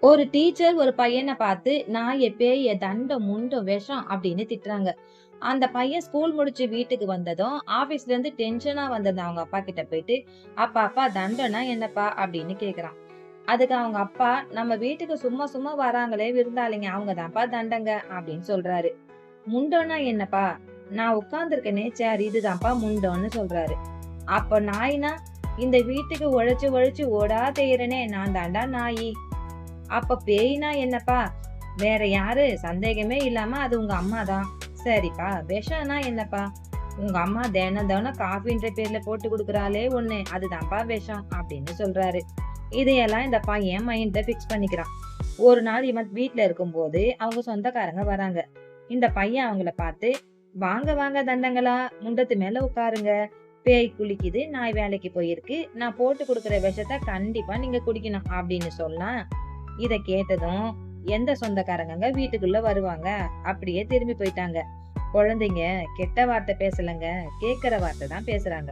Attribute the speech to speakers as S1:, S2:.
S1: ஒரு டீச்சர் ஒரு பையனை பார்த்து நாய பேய தண்டம் முண்டும் விஷம் அப்படின்னு திட்டுறாங்க. அந்த பையன் ஸ்கூல் முடிச்சு வீட்டுக்கு வந்ததும் ஆபீஸ்ல இருந்து டென்ஷனா வந்தது அவங்க அப்பா கிட்ட போயிட்டு அப்பா அப்பா தண்டனா என்னப்பா? அப்படின்னு கேக்குறான். அதுக்கு அவங்க அப்பா நம்ம வீட்டுக்கு சும்மா சும்மா வராங்களே விருந்தாளிங்க அவங்க தான்ப்பா தண்டங்க அப்படின்னு சொல்றாரு. முண்டோனா என்னப்பா? நான் உட்கார்ந்துருக்கனே சேர் இதுதான்ப்பா முண்டோன்னு சொல்றாரு. அப்ப நாயினா இந்த வீட்டுக்கு உழைச்சு உழைச்சு ஓடா தேயிறனே நான் தாண்டா நாயி. அப்ப பேய்னா என்னப்பா? வேற யாரு? சந்தேகமே இல்லாம அது உங்க அம்மா தான் சரிப்பா விஷம்னா என்னப்பா? உங்க அம்மா தினம் தினம் காஃபின்ற பேர்ல போட்டு கொடுக்குறாளே ஒண்ணு. அதுதான்ப்பா விஷம் அப்படின்னு சொல்றாரு. இதையெல்லாம் இந்த பையன் மைண்ட்ல ஃபிக்ஸ் பண்ணிக்கிறான். ஒரு நாள் இவன் வீட்டுல இருக்கும்போது அவங்க சொந்தக்காரங்க வராங்க. இந்த பையன் அவங்கள பார்த்து வாங்க வாங்க தண்டங்களா முண்டத்து மேல உட்காருங்க. பேய் குளிக்குது நாய் வேலைக்கு போயிருக்கு. நான் போட்டு கொடுக்குற விஷத்தை கண்டிப்பா நீங்க குடிக்கணும் அப்படின்னு சொன்னா இத கேட்டதும் எந்த சொந்தக்காரங்க வீட்டுக்குள்ள வருவாங்க? அப்படியே திரும்பி போயிட்டாங்க. குழந்தைங்க கெட்ட வார்த்தை பேசலங்க கேக்குற வார்த்தை தான் பேசுறாங்க.